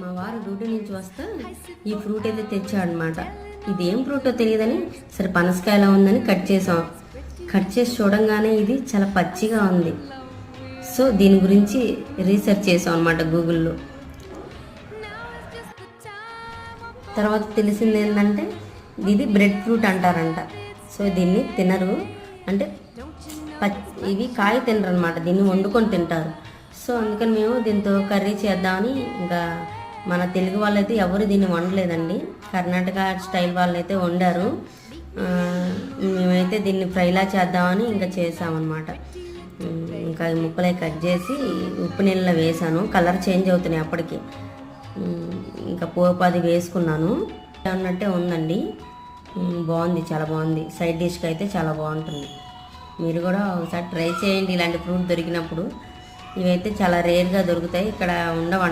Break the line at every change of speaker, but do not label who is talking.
మా వారు డ్యూటీ నుంచి వస్తే ఈ ఫ్రూట్ అయితే తెచ్చాడనమాట. ఇది ఏం ఫ్రూటో తెలియదని సరే పనసకాయలా ఉందని కట్ చేసాం. కట్ చేసి చూడంగానే ఇది చాలా పచ్చిగా ఉంది. సో దీని గురించి రీసెర్చ్ చేసాం అనమాట గూగుల్లో. తర్వాత తెలిసింది ఏంటంటే ఇది బ్రెడ్ ఫ్రూట్ అంటారంట. సో దీన్ని తినరు. అంటే పచ్ ఇవి కాయ తినరు అనమాట దీన్ని వండుకొని తింటారు. సో అందుకని మేము దీంతో కర్రీ చేద్దామని ఇంకా మన తెలుగు వాళ్ళైతే ఎవరు దీన్ని వండలేదండి. కర్ణాటక స్టైల్ వాళ్ళైతే వండారు. మేమైతే దీన్ని ఫ్రైలా చేద్దామని ఇంకా చేసామన్నమాట. ఇంకా ఈ ముక్కలే కట్ చేసి ఉప్పు నీళ్ళలో వేసాను. కలర్ చేంజ్ అవుతున్నాయి అప్పటికి. ఇంకా పోపు అది వేసుకున్నాను. అన్నట్టే ఉందండి. బాగుంది చాలా బాగుంది. సైడ్ డిష్కి అయితే చాలా బాగుంటుంది. మీరు కూడా ఒకసారి ట్రై చేయండి ఇలాంటి ఫ్రూట్ దొరికినప్పుడు. ఇవైతే చాలా రేర్గా దొరుకుతాయి. ఇక్కడ ఉండవంట